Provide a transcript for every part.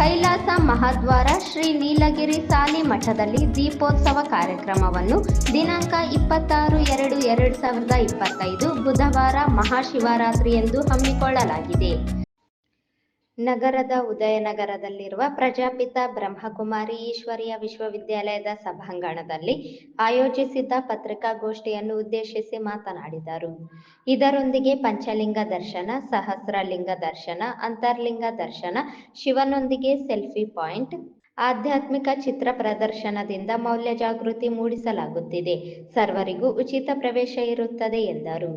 ಕೈಲಾಸ ಮಹಾದ್ವಾರ ಶ್ರೀ ನೀಲಗಿರಿ ಸಾಲಿ ಮಠದಲ್ಲಿ ದೀಪೋತ್ಸವ ಕಾರ್ಯಕ್ರಮವನ್ನು ದಿನಾಂಕ ಇಪ್ಪತ್ತಾರು ಎರಡು ಎರಡು ಸಾವಿರದ ಇಪ್ಪತ್ತೈದು ಬುಧವಾರ ಮಹಾಶಿವರಾತ್ರಿ ಎಂದು ಹಮ್ಮಿಕೊಳ್ಳಲಾಗಿದೆ. ನಗರದ ಉದಯನಗರದಲ್ಲಿರುವ ಪ್ರಜಾಪಿತ ಬ್ರಹ್ಮಕುಮಾರಿ ಈಶ್ವರಿಯ ವಿಶ್ವವಿದ್ಯಾಲಯದ ಸಭಾಂಗಣದಲ್ಲಿ ಆಯೋಜಿಸಿದ್ದ ಪತ್ರಿಕಾಗೋಷ್ಠಿಯನ್ನು ಉದ್ದೇಶಿಸಿ ಮಾತನಾಡಿದರು. ಇದರೊಂದಿಗೆ ಪಂಚಲಿಂಗ ದರ್ಶನ, ಸಹಸ್ರಲಿಂಗ ದರ್ಶನ, ಅಂತರ್ಲಿಂಗ ದರ್ಶನ, ಶಿವನೊಂದಿಗೆ ಸೆಲ್ಫಿ ಪಾಯಿಂಟ್ ಆಧ್ಯಾತ್ಮಿಕ ಚಿತ್ರ ಪ್ರದರ್ಶನದಿಂದ ಮೌಲ್ಯ ಜಾಗೃತಿ ಮೂಡಿಸಲಾಗುತ್ತಿದೆ. ಸರ್ವರಿಗೂ ಉಚಿತ ಪ್ರವೇಶ ಇರುತ್ತದೆ ಎಂದರು.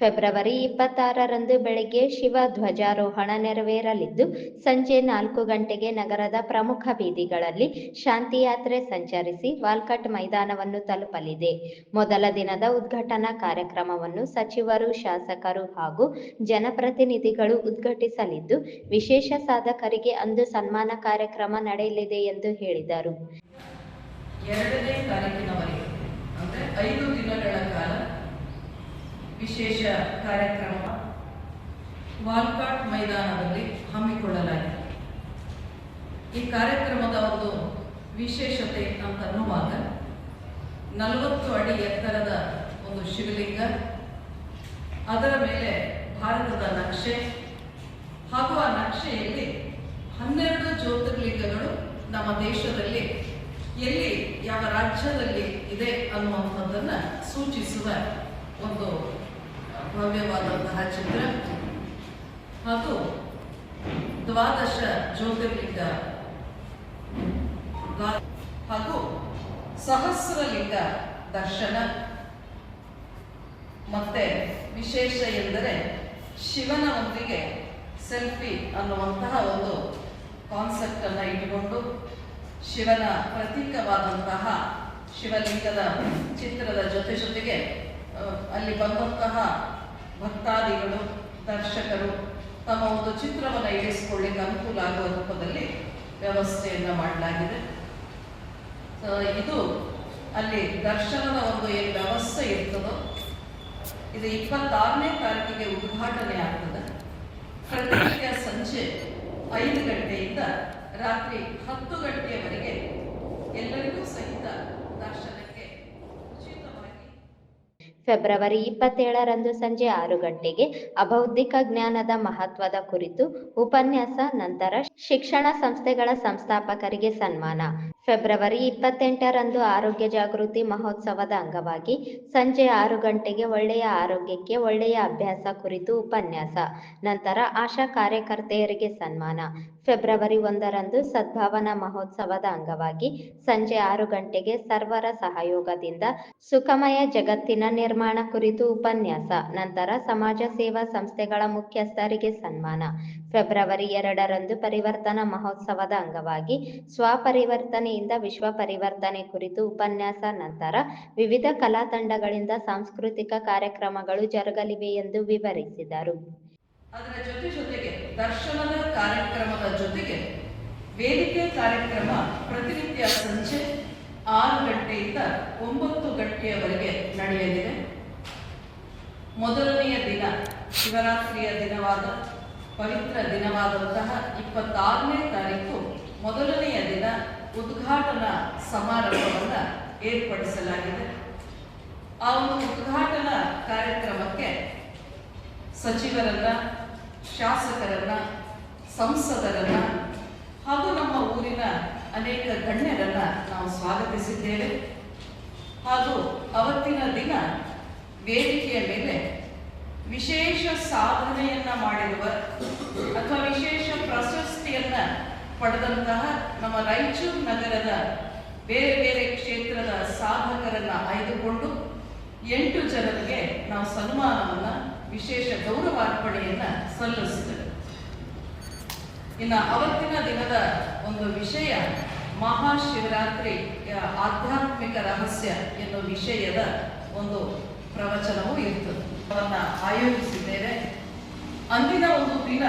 ಫೆಬ್ರವರಿ ಇಪ್ಪತ್ತಾರರಂದು ಬೆಳಗ್ಗೆ ಶಿವ ಧ್ವಜಾರೋಹಣ ನೆರವೇರಲಿದ್ದು, ಸಂಜೆ ನಾಲ್ಕು ಗಂಟೆಗೆ ನಗರದ ಪ್ರಮುಖ ಬೀದಿಗಳಲ್ಲಿ ಶಾಂತಿಯಾತ್ರೆ ಸಂಚರಿಸಿ ವಾಲ್ಕಟ್ ಮೈದಾನವನ್ನು ತಲುಪಲಿದೆ. ಮೊದಲ ದಿನದ ಉದ್ಘಾಟನಾ ಕಾರ್ಯಕ್ರಮವನ್ನು ಸಚಿವರು, ಶಾಸಕರು ಹಾಗೂ ಜನಪ್ರತಿನಿಧಿಗಳು ಉದ್ಘಾಟಿಸಲಿದ್ದು, ವಿಶೇಷ ಸಾಧಕರಿಗೆ ಅಂದು ಸನ್ಮಾನ ಕಾರ್ಯಕ್ರಮ ನಡೆಯಲಿದೆ ಎಂದು ಹೇಳಿದರು. ಎರಡನೇ ತಾರೀಕಿನವರೆಗೆ, ಅಂದರೆ ಐದು ದಿನಗಳ ಕಾಲ ವಿಶೇಷ ಕಾರ್ಯಕ್ರಮ ವಾಲ್ಕಾಟ್ ಮೈದಾನದಲ್ಲಿ ಹಮ್ಮಿಕೊಳ್ಳಲಾಗಿದೆ. ಈ ಕಾರ್ಯಕ್ರಮದ ಒಂದು ವಿಶೇಷತೆ ಅಂತ ಅನ್ನುವಾಗ ನಲವತ್ತು ಅಡಿ ಎತ್ತರದ ಒಂದು ಶಿವಲಿಂಗ, ಅದರ ಮೇಲೆ ಭಾರತದ ನಕ್ಷೆ, ಹಾಗೂ ಆ ನಕ್ಷೆಯಲ್ಲಿ ಹನ್ನೆರಡು ಜ್ಯೋತಿರ್ಲಿಂಗಗಳು ನಮ್ಮ ದೇಶದಲ್ಲಿ ಎಲ್ಲಿ ಯಾವ ರಾಜ್ಯದಲ್ಲಿ ಇದೆ ಅನ್ನುವಂಥದ್ದನ್ನ ಸೂಚಿಸುವ ಒಂದು ಭವ್ಯವಾದಂತಹ ಚಿತ್ರ. ಹಾಗೂ ದ್ವಾದಶ ಜ್ಯೋತಿರ್ಲಿಂಗ ಹಾಗೂ ಸಹಸ್ರಲಿಂಗ ದರ್ಶನ. ಮತ್ತೆ ವಿಶೇಷ ಎಂದರೆ ಶಿವನ ಒಂದಿಗೆ ಸೆಲ್ಫಿ ಅನ್ನುವಂತಹ ಒಂದು ಇಟ್ಟುಕೊಂಡು ಶಿವನ ಪ್ರತೀಕವಾದಂತಹ ಶಿವಲಿಂಗದ ಚಿತ್ರದ ಜೊತೆ ಜೊತೆಗೆ ಅಲ್ಲಿ ಬಂದಂತಹ ಭಕ್ತಾದಿಗಳು, ದರ್ಶಕರು ತಮ್ಮ ಒಂದು ಚಿತ್ರವನ್ನು ಇಳಿಸಿಕೊಳ್ಳಿಕ್ಕೆ ಅನುಕೂಲ ಆಗುವ ರೂಪದಲ್ಲಿ ವ್ಯವಸ್ಥೆಯನ್ನು ಮಾಡಲಾಗಿದೆ. ಇದು ಅಲ್ಲಿ ದರ್ಶನದ ಒಂದು ಏನು ವ್ಯವಸ್ಥೆ ಇರ್ತದೋ, ಇದು ಇಪ್ಪತ್ತಾರನೇ ತಾರೀಕಿಗೆ ಉದ್ಘಾಟನೆ ಆಗ್ತದೆ. ಪ್ರತಿನಿತ್ಯ ಸಂಜೆ ಐದು ಗಂಟೆಯಿಂದ ರಾತ್ರಿ ಹತ್ತು ಗಂಟೆಯವರೆಗೆ ಫೆಬ್ರವರಿ ಇಪ್ಪತ್ತೇಳರಂದು ಸಂಜೆ ಆರು ಗಂಟೆಗೆ ಅಬೌದ್ಧಿಕ ಜ್ಞಾನದ ಮಹತ್ವದ ಕುರಿತು ಉಪನ್ಯಾಸ, ನಂತರ ಶಿಕ್ಷಣ ಸಂಸ್ಥೆಗಳ ಸಂಸ್ಥಾಪಕರಿಗೆ ಸನ್ಮಾನ. ಫೆಬ್ರವರಿ ಇಪ್ಪತ್ತೆಂಟರಂದು ಆರೋಗ್ಯ ಜಾಗೃತಿ ಮಹೋತ್ಸವದ ಅಂಗವಾಗಿ ಸಂಜೆ ಆರು ಗಂಟೆಗೆ ಒಳ್ಳೆಯ ಆರೋಗ್ಯಕ್ಕೆ ಒಳ್ಳೆಯ ಅಭ್ಯಾಸ ಕುರಿತು ಉಪನ್ಯಾಸ, ನಂತರ ಆಶಾ ಕಾರ್ಯಕರ್ತೆಯರಿಗೆ ಸನ್ಮಾನ. ಫೆಬ್ರವರಿ ಒಂದರಂದು ಸದ್ಭಾವನಾ ಮಹೋತ್ಸವದ ಅಂಗವಾಗಿ ಸಂಜೆ ಆರು ಗಂಟೆಗೆ ಸರ್ವರ ಸಹಯೋಗದಿಂದ ಸುಖಮಯ ಜಗತ್ತಿನ ನಿರ್ಮಾಣ ಕುರಿತು ಉಪನ್ಯಾಸ. ನಂತರ ಸಮಾಜ ಸೇವಾ ಸಂಸ್ಥೆಗಳ ಮುಖ್ಯಸ್ಥರಿಗೆ ಸನ್ಮಾನ. ಫೆಬ್ರವರಿ ಎರಡರಂದು ಪರಿವರ್ತನಾ ಮಹೋತ್ಸವದ ಅಂಗವಾಗಿ ಸ್ವಪರಿವರ್ತನೆಯಿಂದ ವಿಶ್ವ ಪರಿವರ್ತನೆ ಕುರಿತು ಉಪನ್ಯಾಸ. ನಂತರ ವಿವಿಧ ಕಲಾ ತಂಡಗಳಿಂದ ಸಾಂಸ್ಕೃತಿಕ ಕಾರ್ಯಕ್ರಮಗಳು ಜರುಗಲಿವೆ ಎಂದು ವಿವರಿಸಿದರು. ಅದರ ಜೊತೆ ಜೊತೆಗೆ ದರ್ಶನದ ಕಾರ್ಯಕ್ರಮದ ಜೊತೆಗೆ ವೇದಿಕೆ ಕಾರ್ಯಕ್ರಮ ಪ್ರತಿನಿತ್ಯ ಸಂಜೆ ಆರು ಗಂಟೆಯಿಂದ ಒಂಬತ್ತು ಗಂಟೆಯವರೆಗೆ ನಡೆಯಲಿದೆ ಮೊದಲನೆಯ ದಿನ ಶಿವರಾತ್ರಿಯ ದಿನವಾದ, ಪವಿತ್ರ ದಿನವಾದಂತಹ ಇಪ್ಪತ್ತಾರನೇ ತಾರೀಕು ಮೊದಲನೆಯ ದಿನ ಉದ್ಘಾಟನಾ ಸಮಾರಂಭವನ್ನು ಏರ್ಪಡಿಸಲಾಗಿದೆ. ಆ ಒಂದು ಉದ್ಘಾಟನಾ ಕಾರ್ಯಕ್ರಮಕ್ಕೆ ಸಚಿವರನ್ನ, ಶಾಸಕರನ್ನ, ಸಂಸದರನ್ನ ಹಾಗೂ ನಮ್ಮ ಊರಿನ ಅನೇಕ ಗಣ್ಯರನ್ನ ನಾವು ಸ್ವಾಗತಿಸಿದ್ದೇವೆ. ಹಾಗೂ ಅವತ್ತಿನ ದಿನ ವೇದಿಕೆಯ ಮೇಲೆ ವಿಶೇಷ ಸಾಧನೆಯನ್ನ ಮಾಡಿರುವ ಅಥವಾ ವಿಶೇಷ ಪ್ರಶಸ್ತಿಯನ್ನ ಪಡೆದಂತಹ ನಮ್ಮ ರಾಯಚೂರು ನಗರದ ಬೇರೆ ಬೇರೆ ಕ್ಷೇತ್ರದ ಸಾಧಕರನ್ನ ಆಯ್ದುಕೊಂಡು ಎಂಟು ಜನರಿಗೆ ನಾವು ಸನ್ಮಾನವನ್ನ ವಿಶೇಷ ಗೌರವಾರ್ಪಣೆಯನ್ನ ಸಲ್ಲಿಸಿದರು ಇನ್ನು ಅವತ್ತಿನ ದಿನದ ಒಂದು ವಿಷಯ ಮಹಾಶಿವರಾತ್ರಿ ಆಧ್ಯಾತ್ಮಿಕ ರಹಸ್ಯ ಎನ್ನುವ ವಿಷಯದ ಒಂದು ಪ್ರವಚನವೂ ಇರ್ತದೆ. ಆಯೋಜಿಸಿದ್ದೇವೆ. ಅಂದಿನ ಒಂದು ದಿನ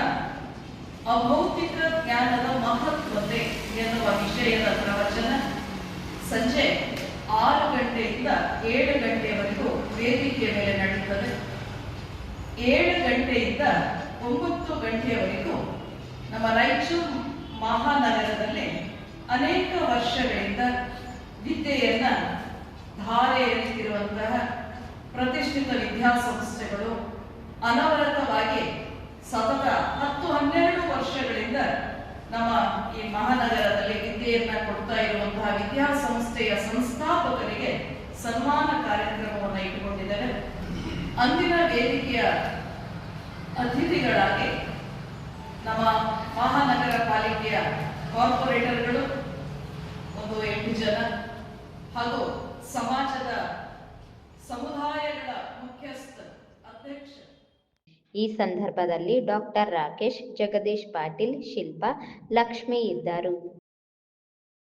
ಅಭೌತಿಕ ಜ್ಞಾನದ ಮಹತ್ವತೆ ಎನ್ನುವ ವಿಷಯದ ಪ್ರವಚನ ಸಂಜೆ ಆರು ಗಂಟೆಯಿಂದ ಏಳು ಗಂಟೆಯವರೆಗೂ ವೇದಿಕೆ ಮೇಲೆ ನಡೆಯುತ್ತದೆ. ಏಳು ಗಂಟೆಯಿಂದ ಒಂಬತ್ತು ಗಂಟೆಯವರೆಗೂ ನಮ್ಮ ರಾಯಚೂರು ಮಹಾನಗರದಲ್ಲಿ ಅನೇಕ ವರ್ಷಗಳಿಂದ ವಿದ್ಯೆಯನ್ನು ಧಾರೆ ಪ್ರತಿಷ್ಠಿತ ವಿದ್ಯಾಸಂಸ್ಥೆಗಳು ಅನವರತವಾಗಿ ಸತತ ಹತ್ತು ಹನ್ನೆರಡು ವರ್ಷಗಳಿಂದ ನಮ್ಮ ಈ ಮಹಾನಗರದಲ್ಲಿ ವಿದ್ಯೆಯನ್ನ ಕೊಡ್ತಾ ಇರುವಂತಹ ವಿದ್ಯಾಸಂಸ್ಥೆಯ ಸಂಸ್ಥಾಪಕರಿಗೆ ಸನ್ಮಾನ ಕಾರ್ಯಕ್ರಮವನ್ನು ಇಟ್ಟುಕೊಂಡಿದ್ದೇವೆ ಅಂದಿನ ವೇದಿಕೆಯ ಅತಿಥಿಗಳಾಗಿ ನಮ್ಮ ಮಹಾನಗರ ಪಾಲಿಕೆಯ ಕಾರ್ಪೊರೇಟರ್ಗಳು, ಒಂದು ಎಂಟು ಜನ ಹಾಗೂ ಈ ಸಂದರ್ಭದಲ್ಲಿ ಡಾಕ್ಟರ್ ರಾಕೇಶ್ ಜಗದೀಶ್ ಪಾಟೀಲ್ ಶಿಲ್ಪಾ ಲಕ್ಷ್ಮಿ ಇದ್ದರು.